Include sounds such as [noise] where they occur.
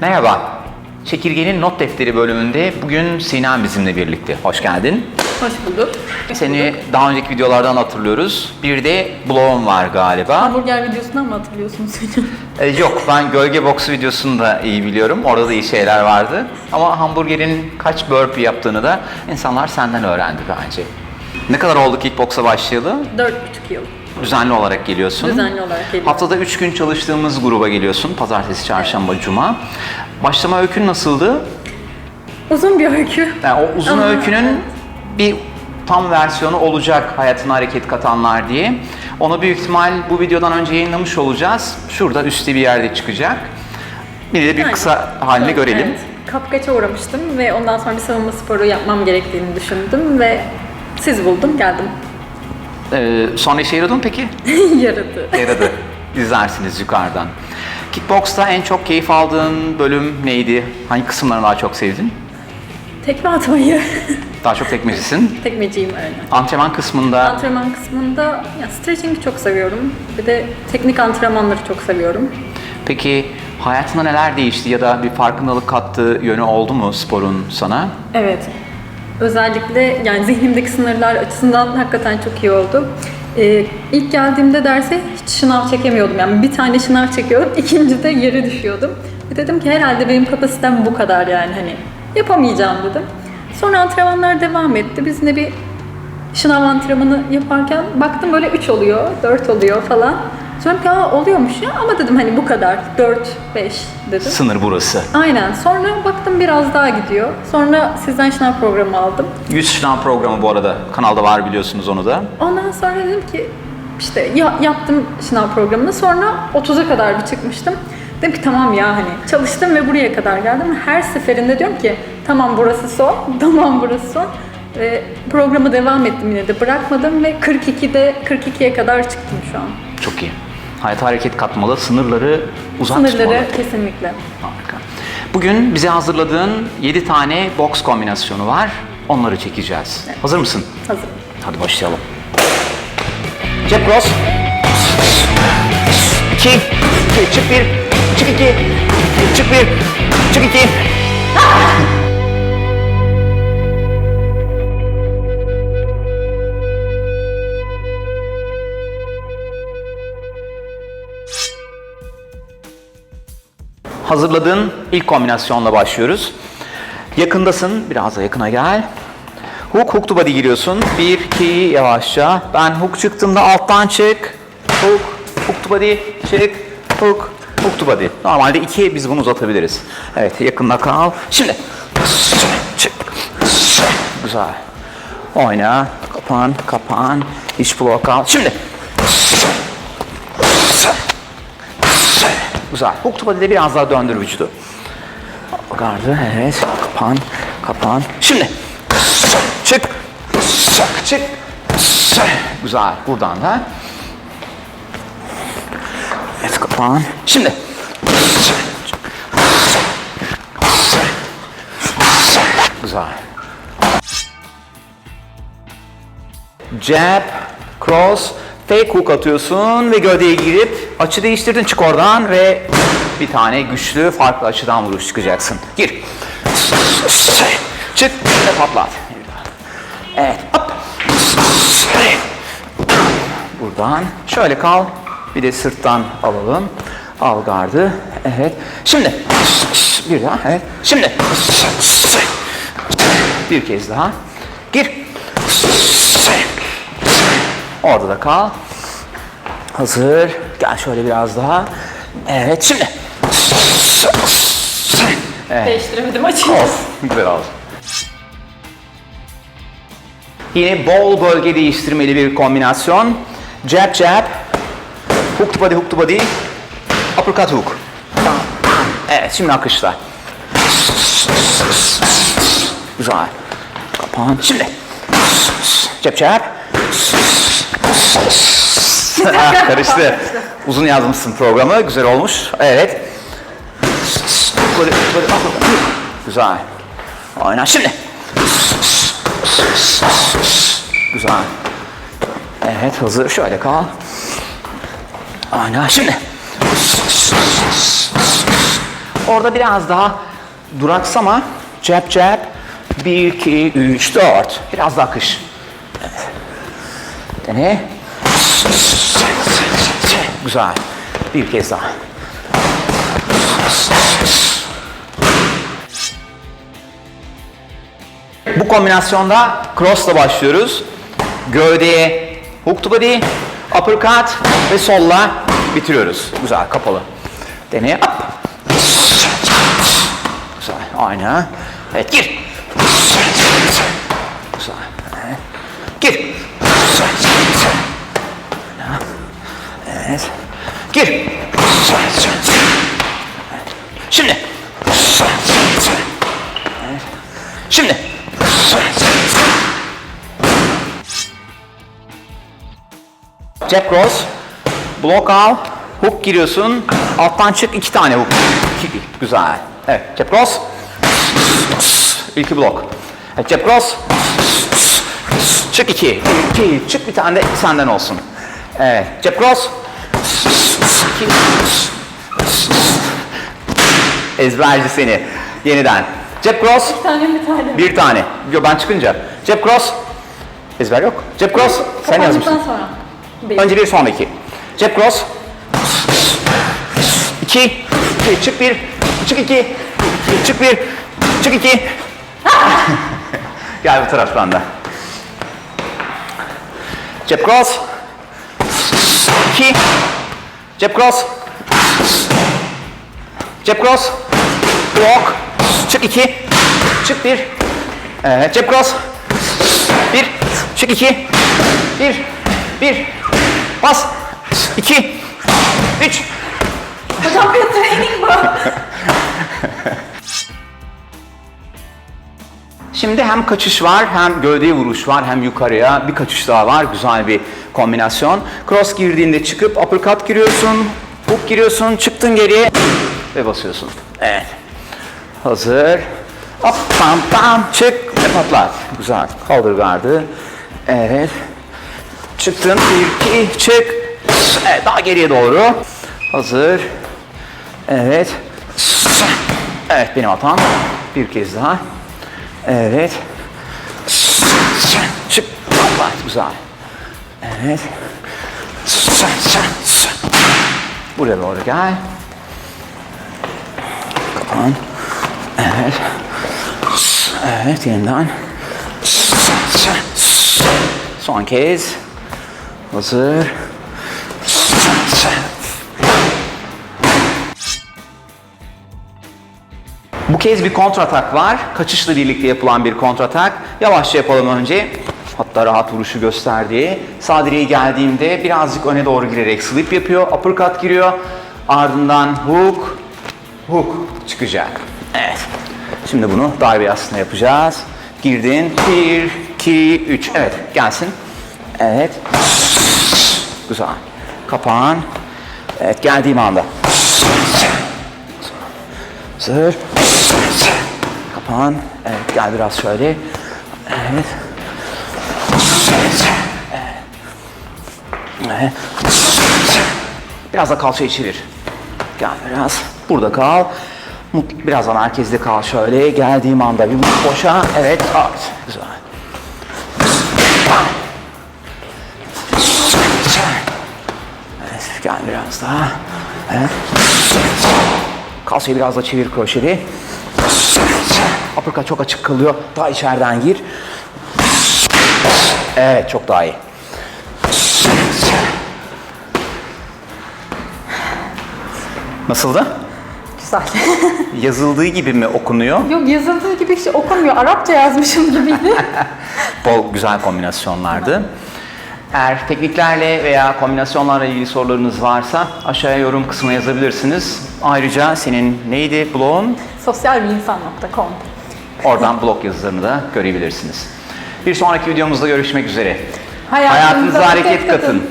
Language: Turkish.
Merhaba. Çekirgenin Not Defteri bölümünde bugün Sinan bizimle birlikte. Hoş geldin. Hoş bulduk. Seni daha önceki videolardan hatırlıyoruz. Bir de blogum var galiba. Hamburger videosundan mı hatırlıyorsunuz beni? Ee, yok ben gölge boksu videosunu da iyi biliyorum. Orada da iyi şeyler vardı. Ama hamburgerin kaç burpee yaptığını da insanlar senden öğrendi bence. Ne kadar oldu kickboksa başlayalı? Dört buçuk yıl. Düzenli olarak geliyorsun. Düzenli olarak geliyorum. Haftada 3 gün çalıştığımız gruba geliyorsun. Pazartesi, çarşamba, cuma. Başlama öykün nasıldı? Uzun bir öykü. Yani o uzun Ama- öykünün bir tam versiyonu olacak hayatına hareket katanlar diye. Onu büyük ihtimal bu videodan önce yayınlamış olacağız. Şurada üstte bir yerde çıkacak. Bir de bir Yani, kısa halini evet, görelim. Evet. Kapkaça uğramıştım ve ondan sonra bir savunma sporu yapmam gerektiğini düşündüm ve siz buldum geldim. Ee, sonra işe yaradı mı peki? [laughs] Yaradı. Yaradı. İzlersiniz yukarıdan. Kickbox'ta en çok keyif aldığın bölüm neydi? Hangi kısımlarını daha çok sevdin? Tekme atmayı. [laughs] Daha çok tekmecisin. Tekmeciyim öyle. Antrenman kısmında Antrenman kısmında ya stretching'i çok seviyorum. Bir de teknik antrenmanları çok seviyorum. peki hayatında neler değişti ya da bir farkındalık kattığı yönü oldu mu sporun sana? Evet. Özellikle yani zihnimdeki sınırlar açısından hakikaten çok iyi oldu. Ee, ilk geldiğimde derse hiç şınav çekemiyordum. Yani bir tane şınav çekiyordum, [laughs] ikinci de yere düşüyordum. Ve dedim ki herhalde benim kapasitem bu kadar yani hani yapamayacağım dedim. Sonra antrenmanlar devam etti. Biz de bir şınav antrenmanı yaparken baktım böyle 3 oluyor, 4 oluyor falan. Sonra "Aa, oluyormuş ya ama dedim hani bu kadar 4, 5 dedim. Sınır burası. Aynen. Sonra baktım biraz daha gidiyor. Sonra sizden şınav programı aldım. 100 şınav programı bu arada. Kanalda var biliyorsunuz onu da. Ondan sonra dedim ki işte ya, yaptım şınav programını. Sonra 30'a kadar bir çıkmıştım. Dedim ki tamam ya hani çalıştım ve buraya kadar geldim. Her seferinde diyorum ki tamam burası son, [laughs] tamam burası son. Ve programa devam ettim yine de bırakmadım ve 42'de 42'ye kadar çıktım şu an. Çok iyi. Hayata hareket katmalı, sınırları uzak Sınırları kesinlikle. Harika. Bugün bize hazırladığın 7 tane boks kombinasyonu var. Onları çekeceğiz. Hazır mısın? Hazırım. Hadi başlayalım. Cep cross. 2. Çık bir. Çık iki. Çık bir. Çık iki. Hazırladığın ilk kombinasyonla başlıyoruz. Yakındasın, biraz da yakına gel. Hook, hook to body giriyorsun. Bir, iki, yavaşça. Ben hook çıktığımda alttan çık. Hook, hook to body, çık. Hook, hook to body. Normalde iki, biz bunu uzatabiliriz. Evet, yakında kal. Şimdi. Çık. Güzel. Oyna. Kapan, kapan. İç blok al. Şimdi. Güzel. Hook to body'de biraz daha döndür vücudu. Gardı, evet. Kapan, kapan. Şimdi. Çık. Çık. Güzel. Buradan da. Evet, kapan. Şimdi. Güzel. Jab, cross, fake hook atıyorsun ve gövdeye girip açı değiştirdin çık oradan ve bir tane güçlü farklı açıdan vuruş çıkacaksın. Gir. Çık ve patlat. Evet. Hop. Buradan şöyle kal. Bir de sırttan alalım. Al gardı. Evet. Şimdi. Bir daha. Evet. Şimdi. Bir kez daha. Gir. Orada da kal. Hazır. Gel şöyle biraz daha. Evet şimdi. Değiştiremedim açıyı. Of. Güzel oldu. Yine bol bölge değiştirmeli bir kombinasyon. Jab jab. Hook to body hook to body. Uppercut hook. Evet şimdi akışla. Güzel. Kapan. Şimdi. Jab jab. Ah, Karıştı. Uzun yazmışsın programı. Güzel olmuş. Evet. Güzel. Aynen şimdi. Güzel. Evet hazır. Şöyle kal. Aynen şimdi. Orada biraz daha duraksama. Cep cep. 1, 2, 3, 4. Biraz daha akış. Evet. Dene. Güzel. Bir kez daha. Bu kombinasyonda cross'la başlıyoruz. Gövdeye hook to body, uppercut ve solla bitiriyoruz. Güzel, kapalı. Deneye up. Güzel, aynı. Evet, gir. Güzel. Gir. Evet. Gir. Şimdi. Şimdi. Jab cross. Block al. Hook giriyorsun. Alttan çık iki tane hook. Güzel. Evet. Jab cross. İlki blok. Evet. Jab cross. Çık iki. İki. Çık bir tane de senden olsun. Evet. Jab cross. İki. Ezberci seni. Yeniden. Jab cross. Bir tane bir tane. Bir tane. Yo ben çıkınca. Cep cross. Ezber yok. Cep cross. Sen yazmışsın. sonra. Bir. Önce bir sonra iki. Cep cross. İki. iki. Çık bir. Çık iki. Çık bir. Çık iki. [laughs] Gel bu taraf da. Cep cross. İki. Cep cross. Cep cross. Block. Çık iki. Çık bir. Evet, cep cross. Bir. Çık iki. Bir. Bir. Bas. İki. Üç. Hocam bir training bu. Şimdi hem kaçış var, hem gövdeye vuruş var, hem yukarıya bir kaçış daha var. Güzel bir kombinasyon. Cross girdiğinde çıkıp uppercut giriyorsun, hook giriyorsun, çıktın geriye ve basıyorsun. Evet. Hazır. Hop, pam pam, çık ve patlat. Güzel. Kaldır gardı. Evet. Çıktın. Bir, iki, çık. Evet, daha geriye doğru. Hazır. Evet. Evet, benim hatam. Bir kez daha. Evet. Çık. Allah güzel. Evet. Buraya doğru gel. Kapan. Evet. Evet yeniden. Son kez. Hazır. Bu kez bir kontratak var. Kaçışla birlikte yapılan bir kontratak. Yavaşça yapalım önce. Hatta rahat vuruşu gösterdiği. Sağ direğe geldiğimde birazcık öne doğru girerek slip yapıyor. Uppercut giriyor. Ardından hook, hook çıkacak. Evet. Şimdi bunu darbe aslında yapacağız. Girdin. 1, 2, 3. Evet gelsin. Evet. Güzel. Kapağın. Evet geldiğim anda. Hazır. Kapan. Evet gel biraz şöyle. Evet. Evet. Biraz da kalçayı çevir. Gel biraz. Burada kal. Birazdan merkezde kal şöyle. Geldiğim anda bir boşa. Evet at. Güzel. Evet gel biraz daha. Evet. Kalçayı biraz da çevir kroşeli. Uppercut çok açık kalıyor. Daha içeriden gir. Evet çok daha iyi. Nasıldı? Güzel. [laughs] Yazıldığı gibi mi okunuyor? Yok yazıldığı gibi hiç okunmuyor. Arapça yazmışım gibiydi. [laughs] Bol güzel kombinasyonlardı. Eğer tekniklerle veya kombinasyonlarla ilgili sorularınız varsa aşağıya yorum kısmına yazabilirsiniz. Ayrıca senin neydi blogun? Sosyalbilimsel.com Oradan blog yazılarını da görebilirsiniz. Bir sonraki videomuzda görüşmek üzere. Hayatınıza Hayatınıza hareket katın. katın.